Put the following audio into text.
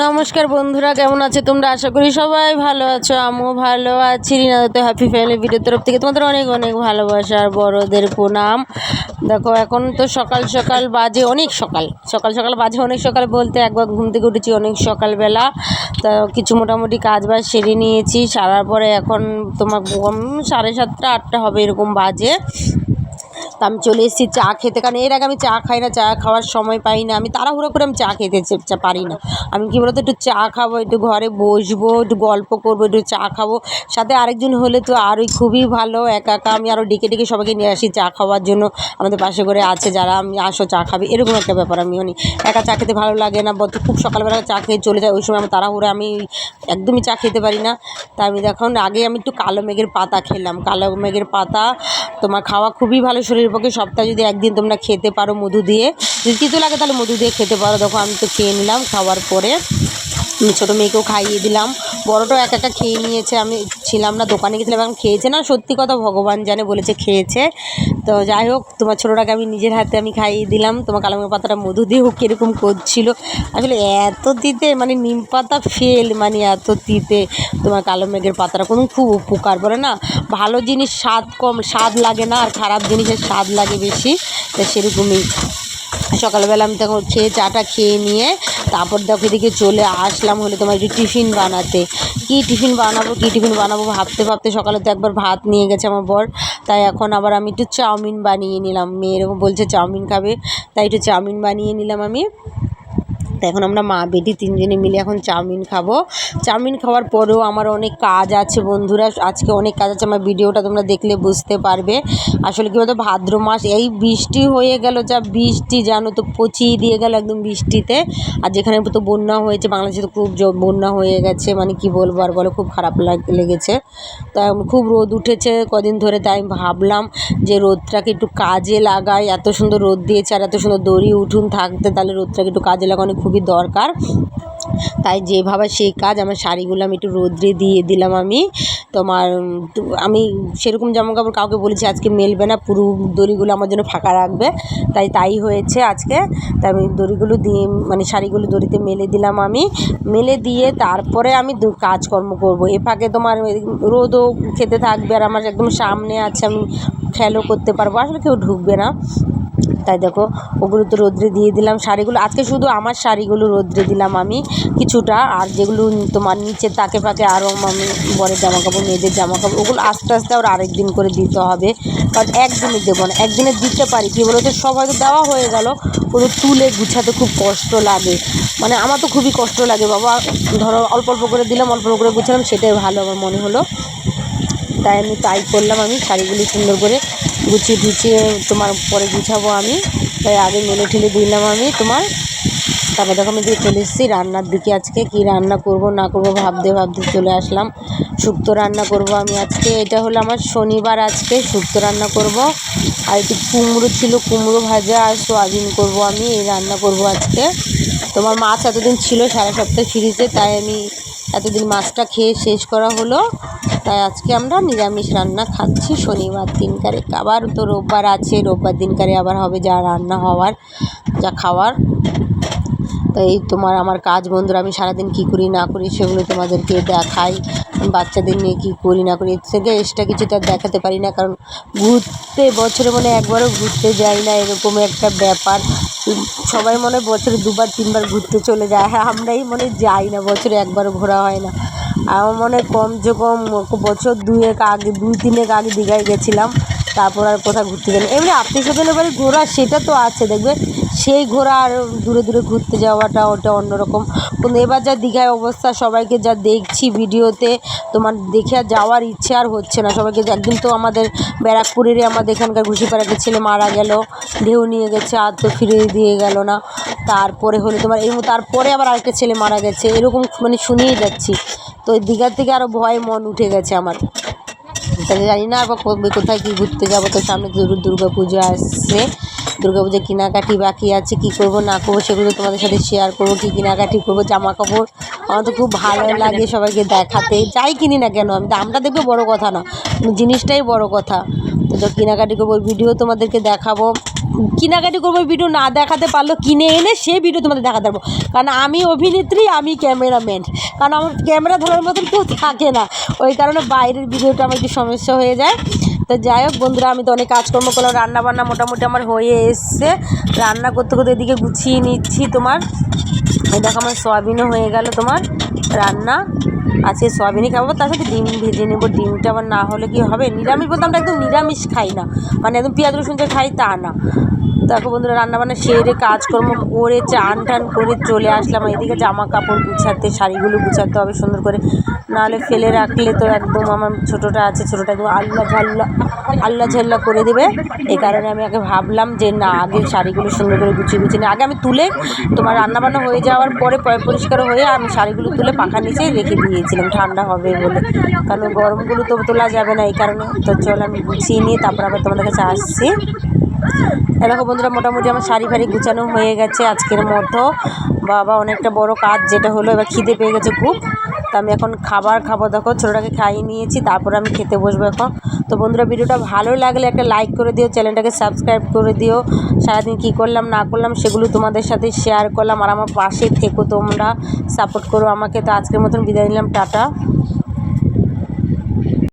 নমস্কার বন্ধুরা, কেমন আছে তোমরা? আশা করি সবাই ভালো আছো, আমিও ভালো আছি। রিনাদত হ্যাপি ফ্যামিলি ভিডিওর তরফ থেকে তোমাদের অনেক অনেক ভালোবাসা আর বড়দের প্রণাম। দেখো, এখন তো সকাল সকাল বাজে অনেক সকাল। সকাল সকাল বাজে অনেক সকাল বলতে একবার ঘুম থেকে উঠেছি অনেক সকালবেলা। তা কিছু মোটামুটি কাজ বাজ সেরে নিয়েছি, সারার পরে এখন তোমার সাড়ে সাতটা, আটটা হবে এরকম বাজে। তা আমি চলে এসেছি, চা খেতে। কারণ এর আগে আমি চা খাই না, চা খাওয়ার সময় পাই না। আমি তাড়াহুড়ো করে আমি চা খেতে পারি না। আমি কী বলতো, একটু চা খাব, একটু ঘরে বসবো, একটু গল্প করব, একটু চা খাব। সাথে আরেকজন হলে তো আরোই খুবই ভালো, একা একা আমি আরও ডেকে ডেকে সবাইকে নিয়ে আসি চা খাওয়ার জন্য। আমাদের পাশে করে আছে যারা, আমি আসো, চা খাবে, এরকম একটা ব্যাপার আমি মানে একা চা খেতে ভালো লাগে না, বলতে খুব সকালবেলা চা খেয়ে চলে যায়, ওই সময় আমি তাড়াহুড়ো, আমি একদমই চা খেতে পারি না। তা আমি দেখুন, আগে আমি একটু কালো মেঘের পাতা খেলাম। কালো মেঘের পাতা তোমার খাওয়া খুবই ভালো, শরীরের পক্ষে সপ্তাহে যদি একদিন তোমরা খেতে পারো মধু দিয়ে। যদি তিতো লাগে তাহলে মধু দিয়ে খেতে পারো। দেখো আমি তো খেয়ে নিলাম, খাওয়ার পরে। ছোটো মেয়েকেও খাইয়ে দিলাম। বড়টাও এক একটা খেয়ে নিয়েছে। আমি ছিলাম না, দোকানে গেছিলাম, এখন খেয়েছে না। সত্যি কথা ভগবান জানে বলেছে খেয়েছে। তো যাই হোক, তোমার ছোটোটাকে আমি নিজের হাতে আমি খাইয়ে দিলাম। তোমার কালামের পাতাটা মধু দিয়ে হোক কীরকম করছিল। আসলে এত দিতে মানে নিম পাতা ফেল মানে এত দিতে তোমার কালো মেঘের পাতাটা। কোনো খুব উপকার বলে না। ভালো জিনিস স্বাদ কম, স্বাদ লাগে না, আর খারাপ জিনিসের স্বাদ লাগে বেশি। তো সেরকমই। সকালবেলা আমি তখন খেয়ে, চাটা খেয়ে নিয়ে তারপর দেখো এদিকে চলে আসলাম হলে তোমার একটু টিফিন বানাতে। কি টিফিন বানাবো, কি টিফিন বানাবো ভাবতে ভাবতে সকালে তো একবার ভাত নিয়ে গেছে আমার বর। তাই এখন আবার আমি একটু চাউমিন বানিয়ে নিলাম। মেয়ে এরকম বলছে চাউমিন খাবে, তাই একটু চাউমিন বানিয়ে নিলাম আমি। তো এখন আমরা মা বেটি তিনজনে মিলে এখন চাউমিন খাব। চাউমিন খাওয়ার পরেও আমার অনেক কাজ আছে বন্ধুরা। আজকে অনেক কাজ আছে, আমার ভিডিওটা তোমরা দেখলে বুঝতে পারবে। আসলে কী বলতো, ভাদ্র মাস, এই বৃষ্টি হয়ে গেল যা বৃষ্টি, জানো তো, পচিয়ে দিয়ে গেল একদম বৃষ্টিতে। আর যেখানে তো বন্যা হয়েছে, বাংলাদেশে তো খুব বন্যা হয়ে গেছে মানে কি বলব আর বলো, খুব খারাপ লাগ- লেগেছে। তাই খুব রোদ উঠেছে কদিন ধরে, তাই আমি ভাবলাম যে রোদটাকে একটু কাজে লাগাই। এত সুন্দর রোদ দিয়েছে আর এত সুন্দর দড়ি উঠুন থাকতে, তাহলে রোদটাকে একটু কাজে লাগানো খুবই দরকার। তাই যেভাবে সেই কাজ আমার শাড়িগুলো আমি একটু রোদ্রে দিয়ে দিলাম আমি। তোমার আমি সেরকম জামা কাপড় কাউকে বলেছি আজকে মেলবে না, পুরো দড়িগুলো আমার জন্য ফাঁকা রাখবে। তাই তাই হয়েছে আজকে। তাই আমি দড়িগুলো দিয়ে মানে শাড়িগুলো দড়িতে মেলে দিলাম আমি। মেলে দিয়ে তারপরে আমি কাজকর্ম করব। এ ফাঁকে তোমার রোদও খেতে থাকবে আর আমার একদম সামনে আছে, আমি খেয়ালও করতে পারব। আসলে কেউ ঢুকবে না। তাই দেখো, ওগুলো তো রোদ্রে দিয়ে দিলাম শাড়িগুলো। আজকে শুধু আমার শাড়িগুলো রোদ্রে দিলাম আমি, কিছুটা। আর যেগুলো তোমার নিচে তাকে ফাঁকে আরও আমি বরের জামা কাপড় মেয়েদের জামা কাপড় ওগুলো আস্তে আস্তে আবার আরেক দিন করে দিতে হবে। কারণ একদিনই দেবো না, একদিনে দিতে পারি। কী বলো তো সব হয়তো দেওয়া হয়ে গেল ওগুলো তুলে গুছাতে খুব কষ্ট লাগে। মানে আমার তো খুবই কষ্ট লাগে বাবা। ধরো, অল্প অল্প করে দিলাম, অল্প অল্প করে গুছালাম, সেটাই ভালো আমার মনে হলো। তাই আমি তাই করলাম আমি শাড়িগুলি সুন্দর করে। গুছিয়ে গুছিয়ে তোমার পরে গুছাবো আমি। তাই আগে মেলে ঠেলে দিলাম আমি তোমার। তারপর দেখো আমি দিয়ে চলে এসেছি রান্নার দিকে আজকে, কি রান্না করব, না করব ভাবতে ভাবতে চলে আসলাম। শুক্তো রান্না করব আমি আজকে। এটা হলো আমার শনিবার আজকে, শুক্তো রান্না করব। আর একটু কুমড়ো ছিল, কুমড়ো ভাজা আর সোয়াবিন করব আমি, এই রান্না করব আজকে। তোমার মাছ এতদিন ছিল সারা সপ্তাহে ফ্রিজে তাই আমি এতদিন মাছটা খেয়ে শেষ করা হলো, তাই আজকে আমরা নিরামিষ রান্না খাচ্ছি। শনিবার দিনকারে আবার তো রোববার আছে, রোববার দিনকারে আবার হবে যা রান্না হওয়ার, যা খাওয়ার। তো এই তোমার আমার কাজ, বন্ধুরা, আমি সারাদিন কী করি, না করি, সেগুলো তোমাদেরকে দেখাই। বাচ্চাদের নিয়ে কী করি, না করি, এর থেকে এক্সট্রা কিছু তো দেখাতে পারি না, কারণ ঘুরতে বছরে মনে একবারও ঘুরতে যাই না, এরকম একটা ব্যাপার। সবাই মনে বছরে দুবার, তিনবার ঘুরতে চলে যায়। হ্যাঁ আমরাই মনে যাই না, বছরে একবারও ঘোরা হয় না। আমার মনে কমসে কম বছর দুয়েক আগে, দুই তিনেক আগে দীঘায় গেছিলাম। তারপর আর কোথাও ঘুরতে না এমনি আত্মীয় স্বজনের বাড়ি ঘোরা, সেটা তো আছে, দেখবে? সেই ঘোরা আর দূরে দূরে ঘুরতে যাওয়াটা ওটা অন্যরকম। কিন্তু এবার যা দীঘায় অবস্থা, সবাইকে যা দেখছি ভিডিওতে, তোমার দেখে যাওয়ার ইচ্ছে আর হচ্ছে না। সবাইকে একদিন তো আমাদের ব্যারাকপুরেরই আমাদের এখানকার ঘুষিপাড়াতে ছেলে মারা গেল, ঢেউ নিয়ে গেছে, আর তো ফিরে দিয়ে গেল না। তারপরে হলো তোমার এই তারপরে আবার আরেকটা ছেলে মারা গেছে। এরকম মানে শুনিয়ে যাচ্ছি। তো দীঘার থেকে আরও ভয় মন উঠে গেছে আমার। তাহলে জানি না আবার কোথায় কী ঘুরতে যাব। তো সামনে দুর্গা পুজো আসছে। দুর্গা পুজো কেনাকাটি বাকি আছে। কি করব, না করব সেগুলো তোমাদের সাথে শেয়ার করব, কী কেনাকাটি করব জামা কাপড় আমার তো খুব ভালো লাগে সবাইকে দেখাতে। যাই কিনি না কেন, আমি দামটা দেখবে বড় কথা না। জিনিসটাই বড় কথা। তো কেনাকাটি করব ভিডিও তোমাদেরকে দেখাবো। কেনাকাটি করব ভিডিও না দেখাতে পারল কিনে এনে সেই ভিডিও তোমাদের দেখাতে পারব। কারণ আমি অভিনেত্রী, আমি ক্যামেরাম্যান। কারণ আমার ক্যামেরা ধরার মতন কেউ থাকে না। ওই কারণে বাইরের ভিডিওটা আমার একটু সমস্যা হয়ে যায়। তো যাই হোক বন্ধুরা, আমি তো অনেক কাজকর্ম করলাম রান্না বান্না মোটামুটি আমার হয়ে এসছে। রান্না করতে করতে এদিকে গুছিয়ে নিচ্ছি তোমার। দেখো আমার সয়াবিনও হয়ে গেল তোমার রান্না। আজকে সয়াবিনই খাব, তার সাথে ডিম ভেজে নেব। ডিমটা আবার না হলে কি হবে? নিরামিষ বলতে আমরা একদম নিরামিষ খাই না। মানে একদম পেঁয়াজ রসুন যে খাই তা না। দেখো বন্ধুরা, রান্নাবান্না সেরে কাজকর্ম করে চান টান করে চলে আসলাম। এদিকে জামা কাপড় গুছাতে, শাড়িগুলো গুছাতে হবে সুন্দর করে। নাহলে ফেলে রাখলে তো একদম আমার ছোটোটা আছে, ছোটোটা একদম আল্লাহ ঝাল্লা, আল্লা ঝাল্লা করে দেবে। এই কারণে আমি আগে ভাবলাম যে না, আগে শাড়িগুলো সুন্দর করে গুছিয়ে গুছিয়ে নিই। আগে আমি তুলে তোমার রান্নাবান্না হয়ে যাওয়ার পরে পরিষ্কার হয়ে আমি শাড়িগুলো তুলে পাখা নিচে রেখে দিয়েছিলাম। ঠান্ডা হবে বলে। কারণ গরমগুলো তো তোলা যাবে না এই কারণে। তো চল আমি গুছিয়ে নিয়ে তারপর আবার তোমাদের কাছে আসছি। দেখো বন্ধুরা, মোটামুটি আমার শাড়ি ফাড়ি গুছানো হয়ে গেছে আজকের মতো। বাবা, অনেকটা বড় কাজ যেটা হলো, এবার খিদে পেয়ে গেছে খুব। তো আমি এখন খাবার খাব। দেখো, ছোটোটাকে খাইয়ে নিয়েছি, তারপর আমি খেতে বসবো এখন। তো বন্ধুরা, ভিডিওটা ভালো লাগলে একটা লাইক করে দিও, চ্যানেলটাকে সাবস্ক্রাইব করে দিও। সারাদিন কী করলাম, না করলাম, সেগুলো তোমাদের সাথে শেয়ার করলাম। আর আমার পাশে থেকো তোমরা সাপোর্ট করো আমাকে। তো আজকের মতন বিদায় নিলাম, টাটা।